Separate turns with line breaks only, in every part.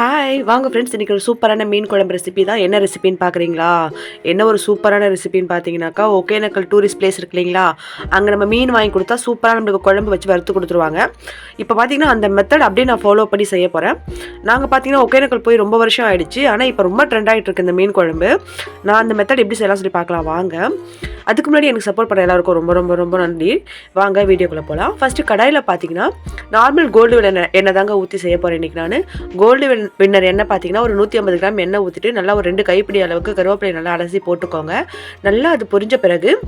Hi வாங்க friends இன்றைக்கி ஒரு சூப்பரான மீன் குழம்பு ரெசிபி தான். என்ன ரெசிபின்னு பார்க்குறீங்களா என்ன ஒரு சூப்பரான ரெசிபின்னு பார்த்தீங்கன்னாக்கா ஒகேனக்கல் டூரிஸ்ட் பிளேஸ் இருக்கு இல்லைங்களா? அங்கே நம்ம மீன் வாங்கி கொடுத்தா சூப்பராக நம்மளுக்கு குழம்பு வச்சு வறுத்து கொடுத்துருவாங்க. இப்போ பார்த்தீங்கன்னா அந்த மெத்தட் அப்படியே நான் ஃபாலோ பண்ணி செய்ய போகிறேன் நாங்கள் பார்த்தீங்கன்னா ஒகேனக்கல் போய் ரொம்ப வருஷம் ஆயிடுச்சு. ஆனால் இப்போ ரொம்ப ட்ரெண்ட் ஆகிட்டு இருக்கு இந்த மீன் குழம்பு. நான் அந்த மெத்தட் எப்படி செய்யலாம் சொல்லி பார்க்கலாம் வாங்க. அதுக்கு முன்னாடி எனக்கு சப்போர்ட் பண்ண எல்லாருக்கும் ரொம்ப ரொம்ப ரொம்ப நன்றி. வாங்க வீடியோக்குள்ளே போகலாம் ஃபஸ்ட்டு கடாயில் பார்த்தீங்கன்னா நார்மல் கோல்டு வின்னர் எண்ணெய் தாங்க ஊற்றி செய்ய போகிறேன் இன்றைக்கி நான்? கோல்டு பின்னர் எண்ணெய் பார்த்தீங்கன்னா ஒரு நூற்றி ஐம்பது கிராம் எண்ணெய் ஊற்றிட்டு நல்லா ஒரு ரெண்டு கைப்பிடி அளவுக்கு கருவேப்பிலை நல்லா அலசி போட்டுக்கோங்க. நல்லா அது பொரிஞ்ச பிறகு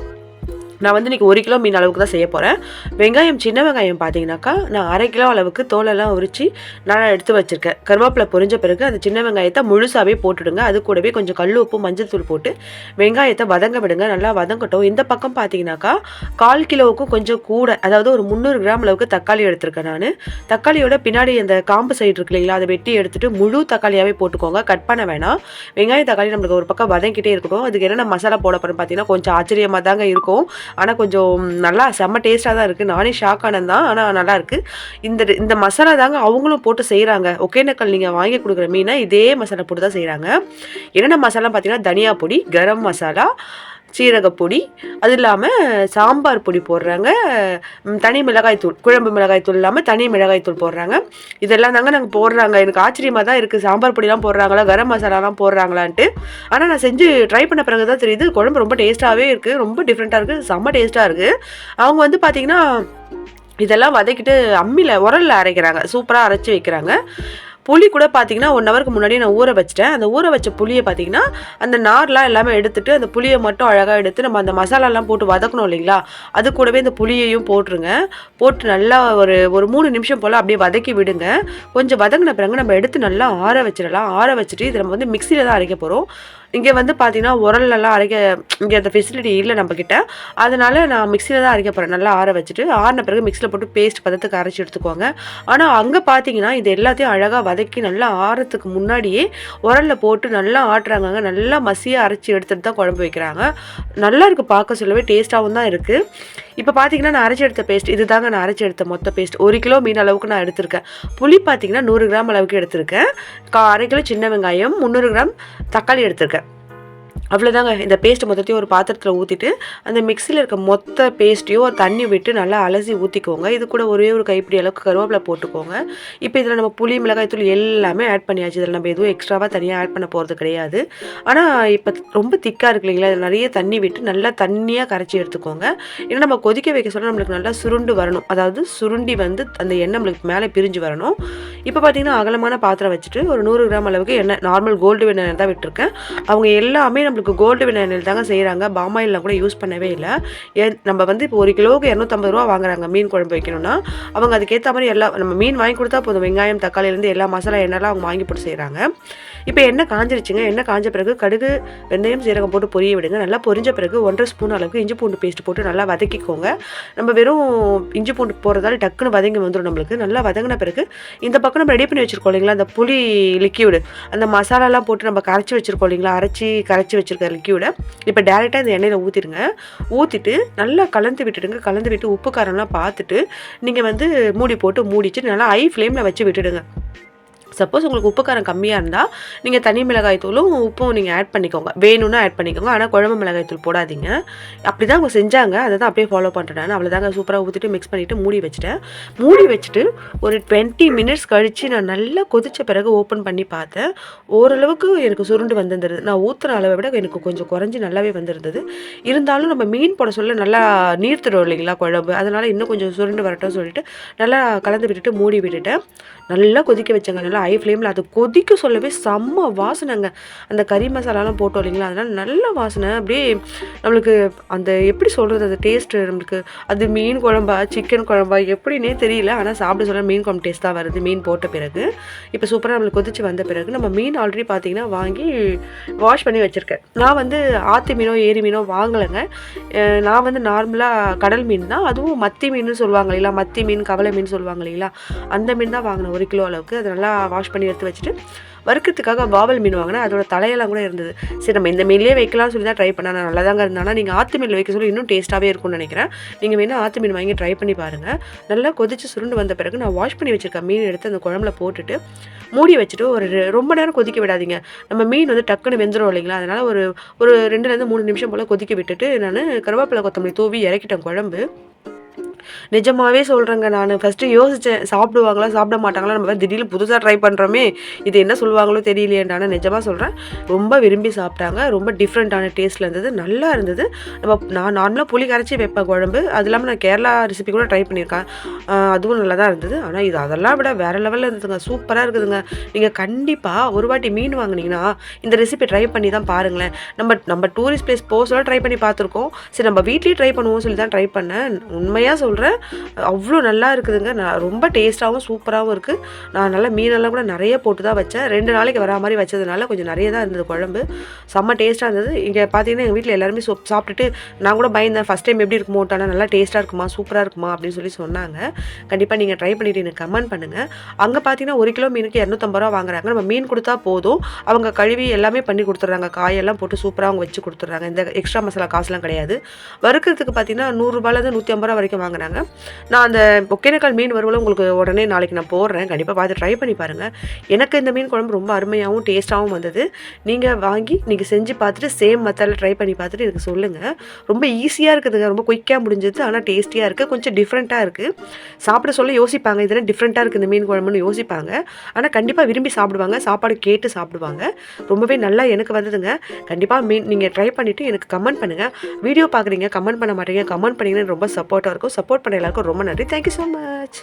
நான் வந்து இன்றைக்கி ஒரு கிலோ மீன் அளவுக்கு தான் செய்ய போகிறேன் வெங்காயம் சின்ன வெங்காயம் பார்த்தீங்கன்னாக்கா நான் அரை கிலோ அளவுக்கு தோலெல்லாம் உரித்து நல்லா எடுத்து வச்சுருக்கேன். கருவேப்பிலை பொரிஞ்ச பிறகு அந்த சின்ன வெங்காயத்தை முழுசாகவே போட்டுடுங்க. அது கூடவே கொஞ்சம் கல் உப்பு மஞ்சள் தூள் போட்டு வெங்காயத்தை வதங்க விடுங்க. நல்லா வதங்கட்டும். இந்த பக்கம் பார்த்தீங்கன்னாக்கா கால் கிலோவுக்கும் கொஞ்சம் கூட அதாவது ஒரு முந்நூறு கிராம் அளவுக்கு தக்காளி எடுத்திருக்கேன் நான். தக்காளியோட பின்னாடி அந்த காம்பு சைடு இருக்கு இல்லைங்களா அதை வெட்டி எடுத்துட்டு முழு தக்காளியாகவே போட்டுக்கோங்க. கட் பண்ண வேணாம். வெங்காயம் தக்காளி நம்மளுக்கு ஒரு பக்கம் வதங்கிட்டே இருக்கட்டும். அதுக்கு என்னென்ன மசாலா போட போகிறோம் பார்த்தீங்கன்னா கொஞ்சம் ஆச்சரியமாக தாங்க இருக்கும். ஆனால் கொஞ்சம் நல்லா செம்ம டேஸ்ட்டாக தான் இருக்குது நானே ஷாக் ஆனது தான் ஆனால் நல்லா இருக்குது இந்த இந்த மசாலா தாங்க அவங்களும் போட்டு செய்கிறாங்க ஒகேனக்கல் நீங்கள் வாங்கி கொடுக்குற மீனை இதே மசாலா போட்டு தான் செய்கிறாங்க என்னென்ன மசாலா பார்த்தீங்கன்னா தனியா பொடி கரம் மசாலா சீரகப்பொடி அது இல்லாமல் சாம்பார் பொடி போடுறாங்க. தனி மிளகாய்த்தூள் குழம்பு மிளகாய்த்தூள் இல்லாமல் தனி மிளகாய்த்தூள் போடுறாங்க. இதெல்லாம் தாங்க நாங்கள் போடுறாங்க. எனக்கு ஆச்சரியமாக தான் இருக்குது சாம்பார் பொடிலாம் போடுறாங்களா கரம் மசாலாலாம் போடுறாங்களான்ட்டு. ஆனால் நான் செஞ்சு ட்ரை பண்ண பிறகு தான் தெரியுது குழம்பு ரொம்ப டேஸ்ட்டாகவே இருக்குது ரொம்ப டிஃப்ரெண்ட்டாக இருக்குது செம்ம டேஸ்ட்டாக இருக்குது அவங்க வந்து பார்த்திங்கன்னா இதெல்லாம் வதக்கிட்டு அம்மியில் உரலில் அரைக்கிறாங்க. சூப்பராக அரைச்சி வைக்கிறாங்க. புளி கூட பார்த்தீங்கன்னா ஒன் ஹவருக்கு முன்னாடி நான் ஊற வச்சிட்டேன். அந்த ஊற வச்ச புளியை பார்த்தீங்கன்னா அந்த நார்லாம் எல்லாமே எடுத்துட்டு அந்த புளியை மட்டும் அழகாக எடுத்து நம்ம அந்த மசாலாலாம் போட்டு வதக்கணும் இல்லைங்களா? அது கூடவே இந்த புளியையும் போட்டுருங்க. போட்டு நல்லா ஒரு ஒரு மூணு நிமிஷம் போல் அப்படியே வதக்கி விடுங்க. கொஞ்சம் வதங்கின பிறகு நம்ம எடுத்து நல்லா ஆற வச்சிடலாம். ஆற வச்சுட்டு இதை நம்ம வந்து மிக்சியில் தான் அரைக்க போகிறோம் இங்கே வந்து பார்த்தீங்கன்னா உரல்லலாம் அரைக்க இங்கே அந்த ஃபெசிலிட்டி இல்லை நம்மக்கிட்ட அதனால நான் மிக்சியில் தான் அரைக்க போகிறேன் நல்லா ஆற வச்சுட்டு ஆறின பிறகு மிக்சியில் போட்டு பேஸ்ட் பதத்துக்கு அரைச்சி எடுத்துக்கோங்க. ஆனால் அங்கே பார்த்தீங்கன்னா இது எல்லாத்தையும் அழகாக வதக்கி நல்லா ஆறுறதுக்கு முன்னாடியே உரலில் போட்டு நல்லா ஆட்டுறாங்க நல்லா மசியாக அரைச்சி எடுத்துட்டு தான் குழம்பு வைக்கிறாங்க. நல்லா இருக்குது பார்க்க சொல்லவே டேஸ்ட்டாகவும் தான் இருக்குது இப்போ பார்த்தீங்கன்னா நான் அரைச்சி எடுத்த பேஸ்ட் இது தாங்க நான் அரைச்சி எடுத்த மொத்த பேஸ்ட் ஒரு கிலோ மீன் அளவுக்கு நான் எடுத்திருக்கேன். புளி பார்த்தீங்கன்னா நூறு கிராம் அளவுக்கு எடுத்திருக்கேன். அரை கிலோ சின்ன வெங்காயம் முந்நூறு கிராம் தக்காளி எடுத்திருக்கேன். அவ்வளோதாங்க இந்த பேஸ்ட் மொத்தத்தையும் ஒரு பாத்திரத்தில் ஊற்றிட்டு அந்த மிக்சியில் இருக்க மொத்த பேஸ்ட்டையும் ஒரு தண்ணி விட்டு நல்லா அலசி ஊற்றிக்கோங்க இது கூட ஒரே ஒரு கைப்பிடி அளவுக்கு கருவேப்பிலை போட்டுக்கோங்க. இப்போ இதில் நம்ம புளி மிளகாய் தூள் எல்லாமே ஆட் பண்ணியாச்சு. இதில் நம்ம எதுவும் எக்ஸ்ட்ராவாக தனியாக ஆட் பண்ண போகிறது கிடையாது. ஆனால் இப்போ ரொம்ப திக்காக இருக்கு இல்லைங்களா? இதில் நிறைய தண்ணி விட்டு நல்லா தண்ணியாக கரைச்சி எடுத்துக்கோங்க. ஏன்னா நம்ம கொதிக்க வைக்க சொல்ல நம்மளுக்கு நல்லா சுருண்டு வரணும். அதாவது சுருண்டி வந்து அந்த எண்ணெய் நம்மளுக்கு மேலே பிரிஞ்சு வரணும். இப்போ பார்த்தீங்கன்னா அகலமான பாத்திரம் வச்சுட்டு ஒரு நூறு கிராம் அளவுக்கு எண்ணெய் நார்மல் கோல்டு வெண்ணெய் தான் விட்டுருக்கேன். அவங்க எல்லாமே நம்மளுக்கு கோல்டு வினைல் தாங்க செய்கிறாங்க பாமாயிலாம் கூட யூஸ் பண்ணவே இல்லை. ஏ நம்ம வந்து இப்போ ஒரு கிலோவுக்கு இரநூத்தம்பது ரூபா வாங்குறாங்க மீன் குழம்பு வைக்கணும்னா. அவங்க அதுக்கேற்ற மாதிரி எல்லா நம்ம மீன் வாங்கி கொடுத்தா போதும். வெங்காயம் தக்காளிலேருந்து எல்லா மசாலா எண்ணெய்லாம் அவங்க வாங்கி போட்டு செய்கிறாங்க இப்போ எண்ணெய் காஞ்சிருச்சுங்க. எண்ணெய் காஞ்ச பிறகு கடுகு வெந்தயம் சீரகம் போட்டு பொரிய விடுங்க. நல்லா பொரிஞ்ச பிறகு ஒன்றரை ஸ்பூன் அளவுக்கு இஞ்சி பூண்டு பேஸ்ட் போட்டு நல்லா வதக்கிக்கோங்க. நம்ம வெறும் இஞ்சி பூண்டு போடுறதால டக்குன்னு வதங்கி வந்துடும் நம்மளுக்கு. நல்லா வதங்கின பிறகு இந்த பக்கம் நம்ம ரெடி பண்ணி வச்சுருக்கோம் இல்லைங்களா? அந்த புளி லிக்யூடு அந்த மசாலாலாம் போட்டு நம்ம கரைச்சி வச்சுருக்கோம் இல்லைங்களா? அரைச்சி கரைச்சி வச்சிருக்க லிக்யூடை இப்போ டேரெக்டாக இந்த எண்ணெயில் ஊற்றிடுங்க ஊற்றிட்டு நல்லா கலந்து விட்டுடுங்க. கலந்து விட்டு உப்பு காரம்லாம் பார்த்துட்டு நீங்கள் வந்து மூடி போட்டு மூடிச்சு நல்லா ஹை ஃப்ளேமில் வச்சு விட்டுடுங்க. சப்போஸ் உங்களுக்கு உப்பு காரம் கம்மியாக இருந்தால் நீங்கள் தனி மிளகாய் தூளும் உப்பும் நீங்கள் ஆட் பண்ணிக்கோங்க. வேணும்னா ஆட் பண்ணிக்கோங்க. ஆனால் குழம்பு மிளகாய் தூள் போடாதீங்க. அப்படி தான் அவங்க செஞ்சாங்க. அதை தான் அப்படியே ஃபாலோ பண்ணுறேன் நான். அவ்வளோதாங்க சூப்பராக ஊற்றிட்டு மிக்ஸ் பண்ணிவிட்டு மூடி வச்சுட்டேன். மூடி வச்சுட்டு ஒரு டுவெண்ட்டி மினிட்ஸ் கழித்து நான் நல்லா கொதித்த பிறகு ஓப்பன் பண்ணி பார்த்தேன். ஓரளவுக்கு எனக்கு சுருண்டு வந்திருந்தது. நான் ஊற்றுற அளவை விட எனக்கு கொஞ்சம் குறைஞ்சி நல்லாவே வந்திருந்தது. இருந்தாலும் நம்ம மீன் போட சொல்ல நல்லா நீர்த்துடும் இல்லைங்களா குழம்பு? அதனால் இன்னும் கொஞ்சம் சுருண்டு வரட்டும் சொல்லிட்டு நல்லா கலந்து விட்டுட்டு மூடி விட்டுட்டேன். நல்லா கொதிக்க வச்சாங்க. நல்லா ஹை ஃப்ளேமில் அது கொதிக்க சொல்லவே செம்ம வாசனைங்க. அந்த கறி மசாலாலாம் போட்டோம் இல்லைங்களா? அதனால் நல்ல வாசனை. அப்படியே நம்மளுக்கு அந்த எப்படி சொல்கிறது அந்த டேஸ்ட்டு நம்மளுக்கு. அது மீன் குழம்பா சிக்கன் குழம்பா எப்படின்னே தெரியல. ஆனால் சாப்பிட சொல்ல மீன் குழம்பு டேஸ்ட் தான் வருது. மீன் போட்ட பிறகு. இப்போ சூப்பராக நம்மளுக்கு கொதிச்சு வந்த பிறகு நம்ம மீன் ஆல்ரெடி பார்த்தீங்கன்னா வாங்கி வாஷ் பண்ணி வச்சுருக்கேன். நான் வந்து ஆத்து மீனோ ஏரி மீனோ வாங்கலைங்க. நான் வந்து நார்மலாக கடல் மீன் தான். அதுவும் மத்தி மீன் சொல்லுவாங்க இல்லைங்களா? மத்தி மீன் கவலை மீன் சொல்லுவாங்க இல்லைங்களா? அந்த மீன் தான் வாங்கினேன். ஒரு கிலோ அளவுக்கு. அது நல்லா வாஷ் பண்ணி எடுத்து வச்சுட்டு வறுக்கிறதுக்காக வாவல் மீன் வாங்கினேன். அதோட தலையெல்லாம் கூட இருந்தது. சரி நம்ம இந்த மீன்லேயே வைக்கலாம்னு சொல்லி தான் ட்ரை பண்ணேன். நான் நல்லா தாங்க இருந்தானா நீங்கள் ஆற்று மீனில் வைக்க சொல்லி இன்னும் டேஸ்ட்டாகவே இருக்கும்னு நினைக்கிறேன். நீங்கள் வேணால் ஆற்று மீன் வாங்கி ட்ரை பண்ணி பாருங்கள் நல்லா கொதிச்சு சுருண்டு வந்த பிறகு நான் வாஷ் பண்ணி வச்சிருக்க மீன் எடுத்து அந்த குழம்புல போட்டுட்டு மூடி வச்சுட்டு ஒரு ரெ- ரொம்ப நேரம் கொதிக்க விடாதீங்க. நம்ம மீன் வந்து டக்குன்னு வெந்துடும் இல்லைங்களா? அதனால் ஒரு ஒரு ரெண்டுலேருந்து மூணு நிமிஷம் போல் கொதிக்க விட்டுட்டு நான் கருவேப்பிலை கொத்தமல்லி தூவி இறக்கிட்டேன் குழம்பு. நிஜமாவே சொல்கிறேங்க நான். ஃபஸ்ட்டு யோசித்தேன் சாப்பிடுவாங்களா சாப்பிட மாட்டாங்களா நம்ம திடீர்னு புதுசாக ட்ரை பண்ணுறோமே இது என்ன சொல்லுவாங்களோ தெரியலையேன்டான நிஜமாக சொல்கிறேன் ரொம்ப விரும்பி சாப்பிட்டாங்க ரொம்ப டிஃப்ரெண்ட்டான டேஸ்ட்டில் இருந்தது நல்லா இருந்தது. நம்ம நான் நார்மலாக புளி கரைச்சி வைப்பேன் குழம்பு. அது இல்லாமல் நான் கேரளா ரெசிபி கூட ட்ரை பண்ணியிருக்கேன். அதுவும் நல்லா தான் இருந்தது. ஆனால் இது அதெல்லாம் விட வேறு லெவலில் இருந்ததுங்க. சூப்பராக இருக்குதுங்க. நீங்கள் கண்டிப்பாக ஒரு வாட்டி மீன் வாங்குனீங்கன்னா இந்த ரெசிபி ட்ரை பண்ணி தான் பாருங்களேன். நம்ம நம்ம டூரிஸ்ட் பிளேஸ் போக சொல்ல ட்ரை பண்ணி பார்த்துருக்கோம். சரி நம்ம வீட்லேயும் ட்ரை பண்ணுவோம் சொல்லி தான் ட்ரை பண்ணேன். உண்மையாக சொல்கிறேன் சொல்கிறேன் அவ்வளோ நல்லா இருக்குதுங்க. நான் ரொம்ப டேஸ்ட்டாகவும் சூப்பராகவும் இருக்குது நான் நல்லா மீனெல்லாம் கூட நிறைய போட்டு தான் வச்சேன். ரெண்டு நாளைக்கு வரா மாதிரி வச்சதுனால கொஞ்சம் நிறைய தான் இருந்தது குழம்பு. செம்ம டேஸ்ட்டாக இருந்தது. இங்கே பார்த்தீங்கன்னா எங்கள் வீட்டில் எல்லாருமே சொப் சாப்பிட்டுட்டு நான் கூட பயந்தேன். ஃபஸ்ட் டைம் எப்படி இருக்குமோ ஆனால் நல்லா டேஸ்ட்டாக இருக்குமா சூப்பராக இருக்குமா அப்படின்னு சொல்லி சொன்னாங்க. கண்டிப்பாக நீங்கள் ட்ரை பண்ணிவிட்டு எனக்கு கமெண்ட் பண்ணுங்கள் அங்கே பார்த்தீங்கன்னா ஒரு கிலோ மீனுக்கு இரநூத்தம்பது ரூபா வாங்குறாங்க. நம்ம மீன் கொடுத்தா போதும். அவங்க கழுவி எல்லாமே பண்ணி கொடுத்துட்றாங்க. காயெல்லாம் போட்டு சூப்பராக அவங்க வச்சு கொடுத்துட்றாங்க. இந்த எக்ஸ்ட்ரா மசாலா காசுலாம் கிடையாது. வறுக்கிறதுக்கு பார்த்தீங்கன்னா நூறுரூபாலேருந்து நூற்றி ஐம்பது ரூபா வரைக்கும் வாங்குறாங்க. நான் அந்த ஒகேனக்கல் மீன் வறுவலை உங்களுக்கு உடனே நாளைக்கு நான் போடுறேன். கண்டிப்பாக பார்த்து ட்ரை பண்ணி பாருங்கள் எனக்கு இந்த மீன் குழம்பு ரொம்ப அருமையாகவும் டேஸ்ட்டாகவும் வந்தது. நீங்கள் வாங்கி நீங்கள் செஞ்சு பார்த்துட்டு சேம் மெத்தடில் ட்ரை பண்ணி பார்த்துட்டு எனக்கு சொல்லுங்கள் ரொம்ப ஈஸியாக இருக்குதுங்க. ரொம்ப குயிக்காக முடிஞ்சது ஆனால் டேஸ்டியாக இருக்குது கொஞ்சம் டிஃப்ரெண்ட்டாக இருக்குது சாப்பிட சொல்ல யோசிப்பாங்க. இதெல்லாம் டிஃப்ரெண்ட்டாக இருக்குது இந்த மீன் குழம்புன்னு யோசிப்பாங்க. ஆனால் கண்டிப்பாக விரும்பி சாப்பிடுவாங்க. சாப்பாடு கேட்டு சாப்பிடுவாங்க. ரொம்பவே நல்லா எனக்கு வந்ததுங்க. கண்டிப்பாக மீன் நீங்கள் ட்ரை பண்ணிவிட்டு எனக்கு கமெண்ட் பண்ணுங்கள் வீடியோ பார்க்குறீங்க கமெண்ட் பண்ண மாட்டீங்க. கமெண்ட் பண்ணிங்கன்னா ரொம்ப சப்போர்ட்டாக இருக்கும். சப்போர்ட் பண்ண எல்லாருக்கும் ரொம்ப நன்றி. Thank you so much